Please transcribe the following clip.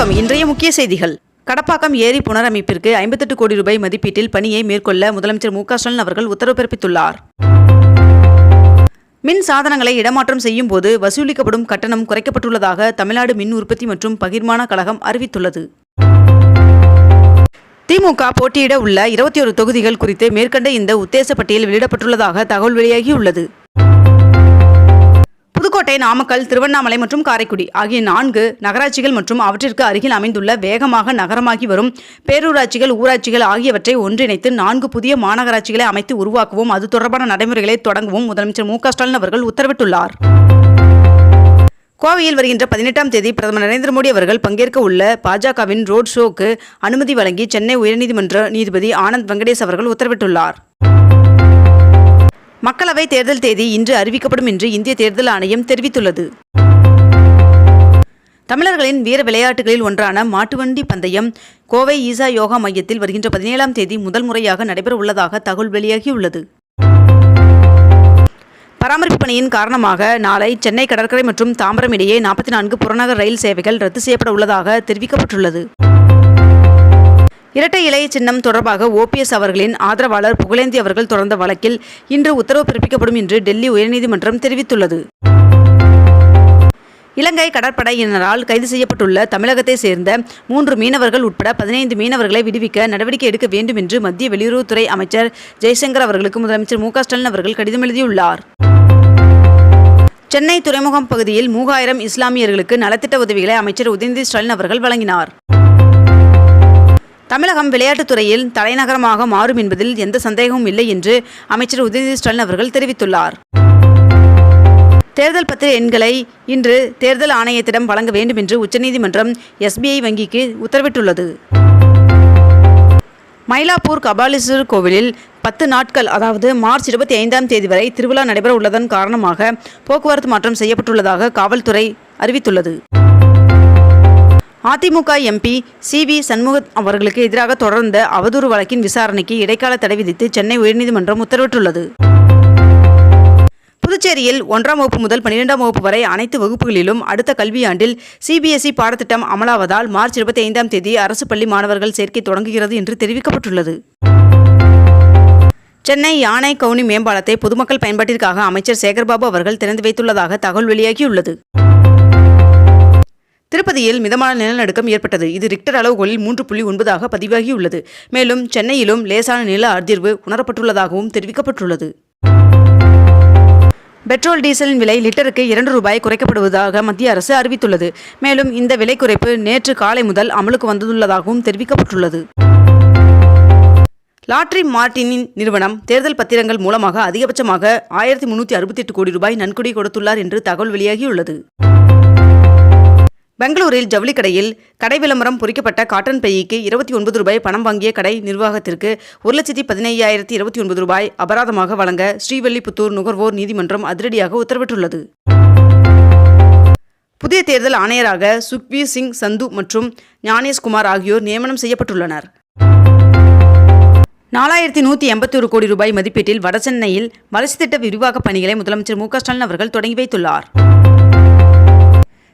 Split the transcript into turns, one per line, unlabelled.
வணக்கம். இன்றைய முக்கிய செய்திகள். கடப்பாக்கம் ஏரி புனரமைப்பிற்கு ஐம்பத்தெட்டு கோடி ரூபாய் மதிப்பீட்டில் பணியை மேற்கொள்ள முதலமைச்சர் மு க ஸ்டாலின் அவர்கள் உத்தரவு பிறப்பித்துள்ளார். மின் சாதனங்களை இடமாற்றம் செய்யும் போது வசூலிக்கப்படும் கட்டணம் குறைக்கப்பட்டுள்ளதாக தமிழ்நாடு மின் உற்பத்தி மற்றும் பகிர்மான கழகம் அறிவித்துள்ளது. திமுக போட்டியிட உள்ள இருபத்தி ஒரு தொகுதிகள் குறித்து மேற்கண்ட இந்த உத்தேச பட்டியல் வெளியிடப்பட்டுள்ளதாக தகவல் வெளியாகியுள்ளது. புதுக்கோட்டை நாமக்கல் திருவண்ணாமலை மற்றும் காரைக்குடி ஆகிய நான்கு நகராட்சிகள் மற்றும் அவற்றிற்கு அருகில் அமைந்துள்ள வேகமாக நகரமாகி வரும் பேரூராட்சிகள் ஊராட்சிகள் ஆகியவற்றை ஒன்றிணைத்து நான்கு புதிய மாநகராட்சிகளை அமைத்து உருவாக்கவும். அது தொடர்பான நடைமுறைகளை தொடங்கவும். முதலமைச்சர் மு ஸ்டாலின் அவர்கள் உத்தரவிட்டுள்ளார். கோவையில் வருகின்ற பதினெட்டாம் தேதி பிரதமர் நரேந்திர மோடி அவர்கள் பங்கேற்க உள்ள பாஜகவின் ரோட் ஷோக்கு அனுமதி வழங்கி சென்னை உயர்நீதிமன்ற நீதிபதி ஆனந்த் வெங்கடேஷ் அவர்கள் உத்தரவிட்டுள்ளார். மக்களவை தேர்தல் தேதி இன்று அறிவிக்கப்படும் என்று இந்திய தேர்தல் ஆணையம் தெரிவித்துள்ளது. தமிழர்களின் வீர விளையாட்டுகளில் ஒன்றான மாட்டுவண்டி பந்தயம் கோவை ஈசா யோகா மையத்தில் வருகின்ற பதினேழாம் தேதி முதல் முறையாக நடைபெற உள்ளதாக தகவல் வெளியாகியுள்ளது. பராமரிப்பு பணியின் காரணமாக நாளை சென்னை கடற்கரை மற்றும் தாம்பரம் இடையே நாற்பத்தி நான்கு புறநகர் ரயில் சேவைகள் ரத்து செய்யப்பட உள்ளதாக தெரிவிக்கப்பட்டுள்ளது. இரட்டை இலை சின்னம் தொடர்பாக ஓபிஎஸ் அவர்களின் ஆதரவாளர் புகழேந்தி அவர்கள் தொடர்ந்த வழக்கில் இன்று உத்தரவு பிறப்பிக்கப்படும் என்று டெல்லி உயர்நீதிமன்றம் தெரிவித்துள்ளது. இலங்கை கடற்படையினரால் கைது செய்யப்பட்டுள்ள தமிழகத்தை சேர்ந்த மூன்று மீனவர்கள் உட்பட பதினைந்து மீனவர்களை விடுவிக்க நடவடிக்கை எடுக்க வேண்டும் என்று மத்திய வெளியுறவுத்துறை அமைச்சர் ஜெய்சங்கர் அவர்களுக்கு முதலமைச்சர் மு ஸ்டாலின் அவர்கள் கடிதம் எழுதியுள்ளார். சென்னை துறைமுகம் பகுதியில் மூவாயிரம் இஸ்லாமியர்களுக்கு நலத்திட்ட உதவிகளை அமைச்சர் உதயநிதி ஸ்டாலின் அவர்கள் வழங்கினார். தமிழகம் விளையாட்டுத் துறையில் தலைநகரமாக மாறும் என்பதில் எந்த சந்தேகமும் இல்லை என்று அமைச்சர் உதயநிதி ஸ்டாலின் அவர்கள் தெரிவித்துள்ளார். தேர்தல் பத்திர எண்களை இன்று தேர்தல் ஆணையத்திடம் வழங்க வேண்டும் என்று உச்சநீதிமன்றம் எஸ்பிஐ வங்கிக்கு உத்தரவிட்டுள்ளது. மயிலாப்பூர் கபாலீஸ்வரர் கோவிலில் பத்து நாட்கள் அதாவது மார்ச் இருபத்தி ஐந்தாம் தேதி வரை திருவிழா நடைபெற உள்ளதன் காரணமாக போக்குவரத்து மாற்றம் செய்யப்பட்டுள்ளதாக காவல்துறை அறிவித்துள்ளது. AIADMK MP C V Shanmugam அவர்களுக்கு எதிராக தொடர்ந்த அவதூறு வழக்கின் விசாரணைக்கு இடைக்கால தடை விதித்து சென்னை உயர்நீதிமன்றம் உத்தரவிட்டுள்ளது. புதுச்சேரியில் ஒன்றாம் வகுப்பு முதல் பன்னிரெண்டாம் வகுப்பு வரை அனைத்து வகுப்புகளிலும் அடுத்த கல்வியாண்டில் சிபிஎஸ்இ பாடத்திட்டம் அமலாவதால் மார்ச் இருபத்தி ஐந்தாம் தேதி அரசு பள்ளி மாணவர்கள் சேர்க்கை தொடங்குகிறது என்று தெரிவிக்கப்பட்டுள்ளது. சென்னை யானை கவுனி மேம்பாலத்தை பொதுமக்கள் பயன்பாட்டிற்காக அமைச்சர் சேகர்பாபு அவர்கள் திறந்து வைத்துள்ளதாக தகவல் வெளியாகியுள்ளது. திருப்பதியில் மிதமான நிலநடுக்கம் ஏற்பட்டது. இது ரிக்டர் அளவுகளில் மூன்று புள்ளி ஒன்பதாக பதிவாகியுள்ளது. மேலும் சென்னையிலும் லேசான நில அதிர்வு உணரப்பட்டுள்ளதாகவும் தெரிவிக்கப்பட்டுள்ளது. பெட்ரோல் டீசலின் விலை லிட்டருக்கு இரண்டு ரூபாய் குறைக்கப்படுவதாக மத்திய அரசு அறிவித்துள்ளது. மேலும் இந்த விலை குறைப்பு நேற்று காலை முதல் அமலுக்கு வந்துள்ளதாகவும் தெரிவிக்கப்பட்டுள்ளது. லாட்ரி மார்டினின் நிறுவனம் தேர்தல் பத்திரங்கள் மூலமாக அதிகபட்சமாக ஆயிரத்தி முன்னூற்றி அறுபத்தி எட்டு கோடி ரூபாய் நன்கொடை கொடுத்துள்ளார் என்று தகவல் வெளியாகியுள்ளது. பெங்களூரில் ஜவுளி கடையில் கடை விளம்பரம் பொறிக்கப்பட்ட காட்டன் பைக்கு இருபத்தி ஒன்பது ரூபாய் பணம் வாங்கிய கடை நிர்வாகத்திற்கு ஒரு லட்சத்தி பதினையாயிரத்தி இருபத்தி ஒன்பது ரூபாய் அபராதமாக வழங்க ஸ்ரீவல்லிபுத்தூர் நுகர்வோர் நீதிமன்றம் அதிரடியாக உத்தரவிட்டுள்ளது. புதிய தேர்தல் ஆணையராக சுக்பீர் சிங் சந்து மற்றும் ஞானேஷ்குமார் ஆகியோர் நியமனம் செய்யப்பட்டுள்ளனர். நாலாயிரத்தி நூற்றி எண்பத்தி ஒரு கோடி ரூபாய் மதிப்பீட்டில் வடசென்னையில் வளர்ச்சி திட்ட விரிவாக்கப் பணிகளை முதலமைச்சர் மு க ஸ்டாலின் அவர்கள் தொடங்கி வைத்துள்ளார்.